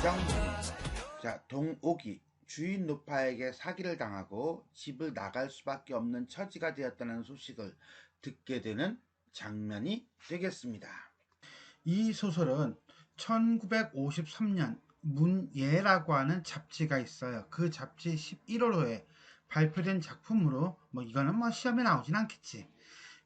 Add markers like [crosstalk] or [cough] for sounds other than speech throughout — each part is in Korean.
정입니다. 자, 동옥이 주인 노파에게 사기를 당하고 집을 나갈 수밖에 없는 처지가 되었다는 소식을 듣게 되는 장면이 되겠습니다. 이 소설은 1953년 문예라고 하는 잡지가 있어요. 그 잡지 11월호에 발표된 작품으로 뭐 이거는 뭐 시험에 나오진 않겠지.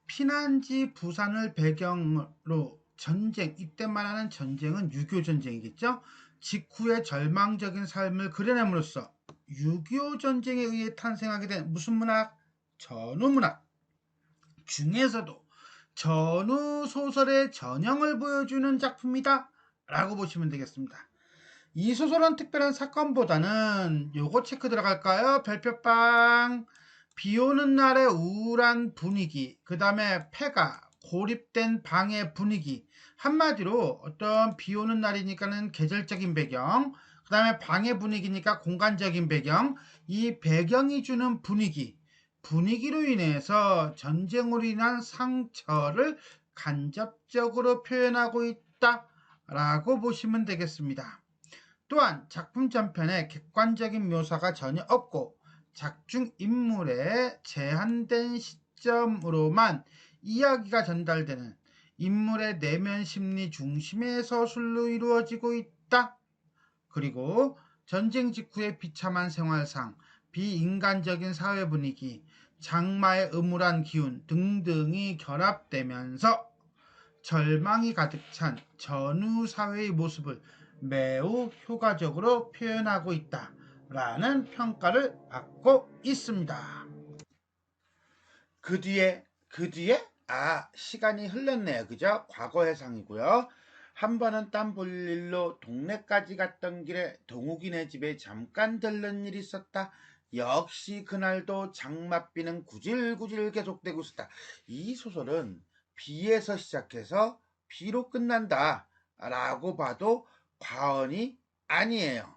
피난지 부산을 배경으로 전쟁, 이때 말하는 전쟁은 6.25 전쟁이겠죠? 직후의 절망적인 삶을 그려냄으로써 6.25 전쟁에 의해 탄생하게 된 무슨 문학? 전후 문학. 중에서도 전후 소설의 전형을 보여주는 작품이다. 라고 보시면 되겠습니다. 이 소설은 특별한 사건보다는 요거 체크 들어갈까요? 별표빵. 비 오는 날의 우울한 분위기, 그 다음에 폐가, 고립된 방의 분위기. 한마디로 어떤 비 오는 날이니까는 계절적인 배경, 그 다음에 방의 분위기니까 공간적인 배경, 이 배경이 주는 분위기, 분위기로 인해서 전쟁으로 인한 상처를 간접적으로 표현하고 있다 라고 보시면 되겠습니다. 또한 작품 전편에 객관적인 묘사가 전혀 없고 작중 인물의 제한된 시점으로만 이야기가 전달되는 인물의 내면 심리 중심의 서술로 이루어지고 있다. 그리고 전쟁 직후의 비참한 생활상, 비인간적인 사회 분위기, 장마의 음울한 기운 등등이 결합되면서 절망이 가득 찬 전후 사회의 모습을 매우 효과적으로 표현하고 있다 라는 평가를 받고 있습니다. 그 뒤에 그 뒤에 아 시간이 흘렀네요. 그죠? 과거 해상이고요. 한 번은 땀볼 일로 동네까지 갔던 길에 동욱이네 집에 잠깐 들른 일이 있었다. 역시 그날도 장맛비는 구질구질 계속되고 있었다. 이 소설은 비에서 시작해서 비로 끝난다. 라고 봐도 과언이 아니에요.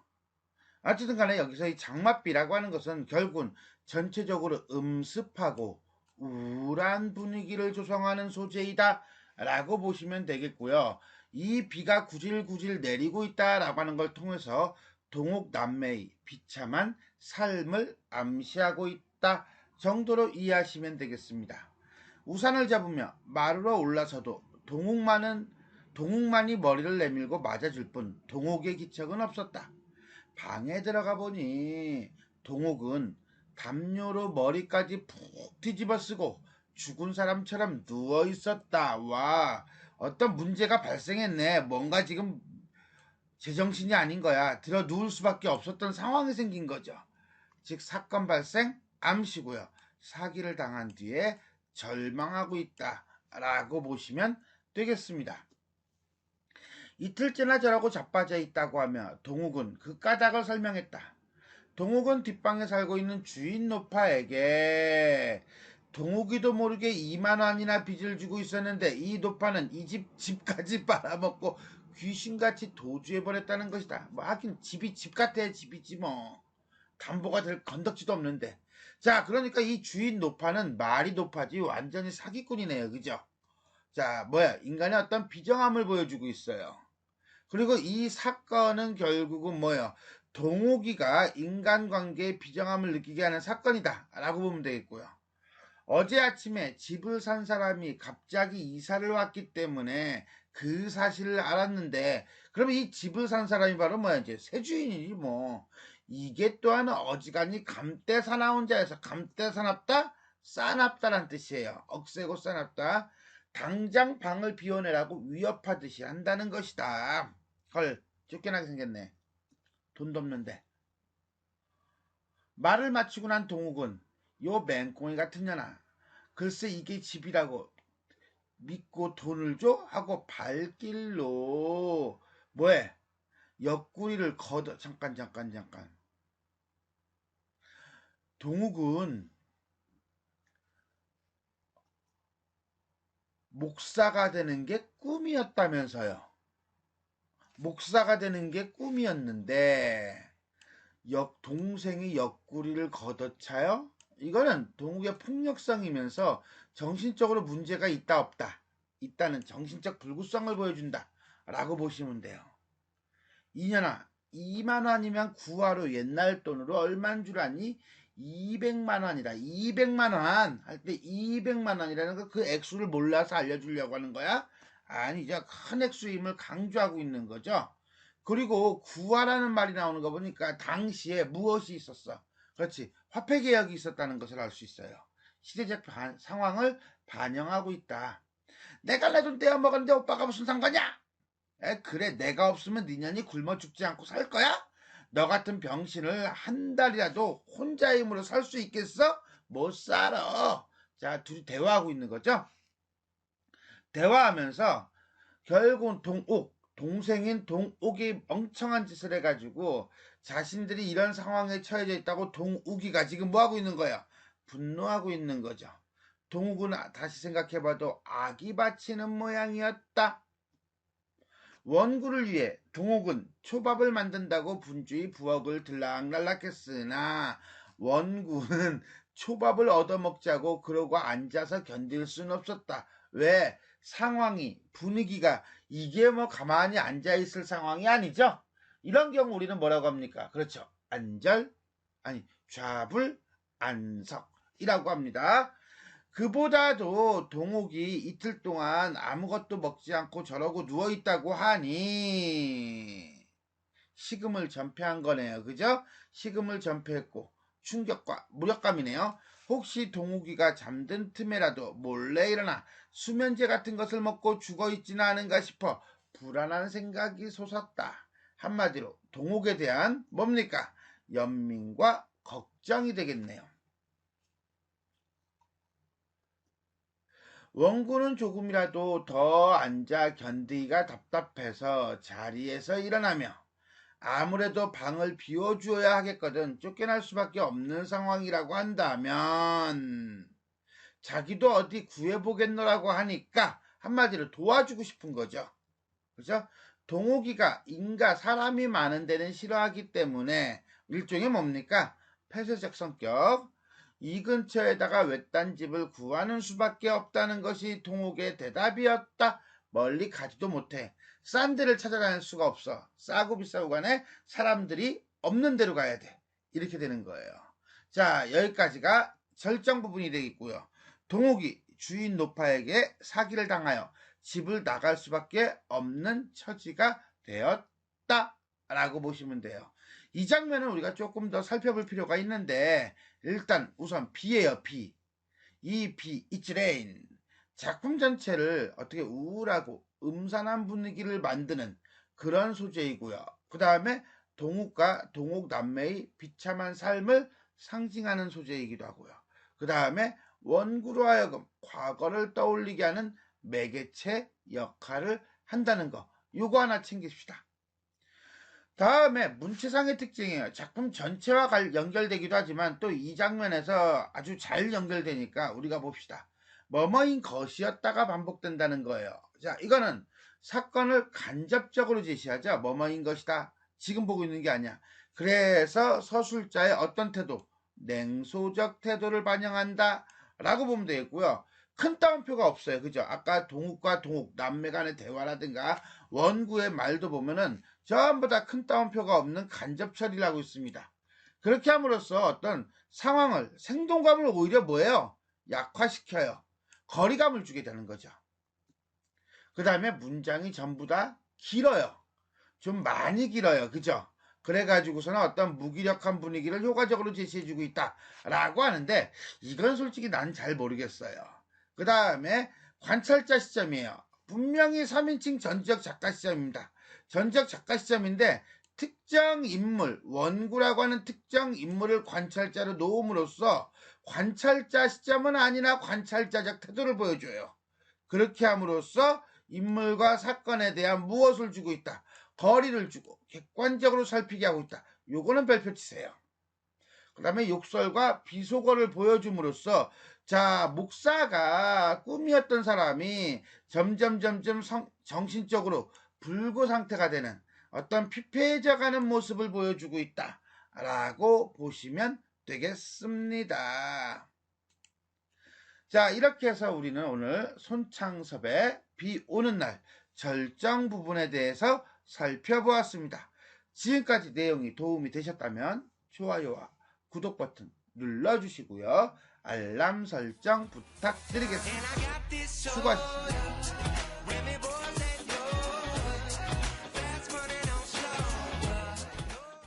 어쨌든 간에 여기서 이 장맛비라고 하는 것은 결국은 전체적으로 음습하고 우울한 분위기를 조성하는 소재이다 라고 보시면 되겠고요. 이 비가 구질구질 내리고 있다 라고 하는 걸 통해서 동욱 남매의 비참한 삶을 암시하고 있다 정도로 이해하시면 되겠습니다. 우산을 잡으며 마루로 올라서도 동욱만은 동욱만이 머리를 내밀고 맞아줄 뿐 동욱의 기척은 없었다. 방에 들어가 보니 동욱은 담요로 머리까지 푹 뒤집어 쓰고 죽은 사람처럼 누워 있었다. 와, 어떤 문제가 발생했네. 뭔가 지금 제정신이 아닌 거야. 들어 누울 수밖에 없었던 상황이 생긴 거죠. 즉, 사건 발생 암시고요. 사기를 당한 뒤에 절망하고 있다. 라고 보시면 되겠습니다. 이틀째나 저라고 자빠져 있다고 하며 동욱은 그 까닭을 설명했다. 동욱은 뒷방에 살고 있는 주인 노파에게 동욱이도 모르게 2만 원이나 빚을 주고 있었는데 이 노파는 이 집 집까지 [laughs] 빨아먹고 귀신같이 도주해버렸다는 것이다. 뭐 하긴 집이 집 같아 집이지 뭐. 담보가 될 건덕지도 없는데. 자 그러니까 이 주인 노파는 말이 노파지 완전히 사기꾼이네요. 그죠? 자 뭐야 인간의 어떤 비정함을 보여주고 있어요. 그리고 이 사건은 결국은 뭐예요? 동욱이가 인간관계의 비정함을 느끼게 하는 사건이다 라고 보면 되겠고요. 어제 아침에 집을 산 사람이 갑자기 이사를 왔기 때문에 그 사실을 알았는데 그러면 이 집을 산 사람이 바로 뭐야 이제 새 주인이지 뭐. 이게 또한 어지간히 감대 사나운자에서 감대 사납다 싸납다란 뜻이에요. 억세고 싸납다. 당장 방을 비워내라고 위협하듯이 한다는 것이다. 헐 쫓겨나게 생겼네 돈도 없는데. 말을 마치고 난 동욱은 요 맹꽁이 같은 년아 글쎄 이게 집이라고 믿고 돈을 줘? 하고 발길로 뭐해? 옆구리를 걷어 잠깐 잠깐 잠깐 동욱은 목사가 되는 게 꿈이었다면서요. 목사가 되는 게 꿈이었는데 역 동생이 옆구리를 걷어차요? 이거는 동욱의 폭력성이면서 정신적으로 문제가 있다 없다 있다는 정신적 불구성을 보여준다 라고 보시면 돼요. 이년아 2만 원이면 구하로 옛날 돈으로 얼마인 줄 아니? 200만 원이다. 200만 원. 할 때 200만 원이라는 거 그 액수를 몰라서 알려주려고 하는 거야? 아니죠. 큰 액수임을 강조하고 있는 거죠. 그리고 구하라는 말이 나오는 거 보니까 당시에 무엇이 있었어? 그렇지. 화폐 개혁이 있었다는 것을 알 수 있어요. 시대적 반- 상황을 반영하고 있다. 내가 내돈 떼어 먹었는데 오빠가 무슨 상관이야? 에, 그래 내가 없으면 니년이 굶어 죽지 않고 살 거야? 너 같은 병신을 한 달이라도 혼자 힘으로 살 수 있겠어? 못 살아. 자, 둘이 대화하고 있는 거죠? 대화하면서 결국 동옥, 동생인 동옥이 멍청한 짓을 해가지고 자신들이 이런 상황에 처해져 있다고 동욱이가 지금 뭐 하고 있는 거야? 분노하고 있는 거죠. 동욱은 다시 생각해봐도 악이 바치는 모양이었다. 원구를 위해 동욱은 초밥을 만든다고 분주히 부엌을 들락날락했으나 원구는 [laughs] 초밥을 얻어먹자고 그러고 앉아서 견딜 수는 없었다. 왜? 상황이, 분위기가 이게 뭐 가만히 앉아 있을 상황이 아니죠? 이런 경우 우리는 뭐라고 합니까? 그렇죠. 안절, 아니, 좌불, 안석이라고 합니다. 그보다도 동욱이 이틀 동안 아무것도 먹지 않고 저러고 누워 있다고 하니 식음을 전폐한 거네요. 그죠? 식음을 전폐했고 충격과 무력감이네요. 혹시 동욱이가 잠든 틈에라도 몰래 일어나 수면제 같은 것을 먹고 죽어 있지는 않은가 싶어 불안한 생각이 솟았다. 한마디로 동욱에 대한 뭡니까? 연민과 걱정이 되겠네요. 원구는 조금이라도 더 앉아 견디기가 답답해서 자리에서 일어나며 아무래도 방을 비워주어야 하겠거든 쫓겨날 수밖에 없는 상황이라고 한다면 자기도 어디 구해보겠노라고 하니까 한마디로 도와주고 싶은 거죠. 그죠? 동욱이가 인가 사람이 많은 데는 싫어하기 때문에 일종의 뭡니까? 폐쇄적 성격. 이 근처에다가 외딴 집을 구하는 수밖에 없다는 것이 동욱의 대답이었다. 멀리 가지도 못해. 싼 데를 찾아다닐 수가 없어. 싸고 비싸고 간에 사람들이 없는 데로 가야 돼. 이렇게 되는 거예요. 자, 여기까지가 절정 부분이 되겠고요. 동욱이 주인 노파에게 사기를 당하여 집을 나갈 수밖에 없는 처지가 되었다. 라고 보시면 돼요. 이 장면은 우리가 조금 더 살펴볼 필요가 있는데, 일단 우선 B예요, B. 이 B, It's Rain. 작품 전체를 어떻게 우울하고 음산한 분위기를 만드는 그런 소재이고요. 그 다음에 동욱과 동욱 남매의 비참한 삶을 상징하는 소재이기도 하고요. 그 다음에 원구로 하여금 과거를 떠올리게 하는 매개체 역할을 한다는 거. 요거 하나 챙깁시다. 다음에 문체상의 특징이에요. 작품 전체와 연결되기도 하지만 또 이 장면에서 아주 잘 연결되니까 우리가 봅시다. 뭐뭐인 것이었다가 반복된다는 거예요. 자, 이거는 사건을 간접적으로 제시하죠. 뭐뭐인 것이다. 지금 보고 있는 게 아니야. 그래서 서술자의 어떤 태도, 냉소적 태도를 반영한다. 라고 보면 되겠고요. 큰 따옴표가 없어요. 그죠? 아까 동욱과 동욱, 남매 간의 대화라든가 원구의 말도 보면은 전부 다 큰 따옴표가 없는 간접 처리를 하고 있습니다. 그렇게 함으로써 어떤 상황을, 생동감을 오히려 뭐예요? 약화시켜요. 거리감을 주게 되는 거죠. 그 다음에 문장이 전부 다 길어요. 좀 많이 길어요. 그죠? 그래가지고서는 어떤 무기력한 분위기를 효과적으로 제시해주고 있다라고 하는데 이건 솔직히 난 잘 모르겠어요. 그 다음에 관찰자 시점이에요. 분명히 3인칭 전지적 작가 시점입니다. 전지적 작가 시점인데 특정 인물, 원구라고 하는 특정 인물을 관찰자로 놓음으로써 관찰자 시점은 아니나 관찰자적 태도를 보여줘요. 그렇게 함으로써 인물과 사건에 대한 무엇을 주고 있다. 거리를 주고 객관적으로 살피게 하고 있다. 요거는 별표 치세요. 그 다음에 욕설과 비속어를 보여줌으로써 자 목사가 꿈이었던 사람이 점점 점점 성, 정신적으로 불구 상태가 되는 어떤 피폐해져가는 모습을 보여주고 있다 라고 보시면 되겠습니다. 자 이렇게 해서 우리는 오늘 손창섭의 비 오는 날 절정 부분에 대해서 살펴보았습니다. 지금까지 내용이 도움이 되셨다면 좋아요와 구독 버튼 눌러주시고요. 알람 설정 부탁드리겠습니다. 수고하셨습니다.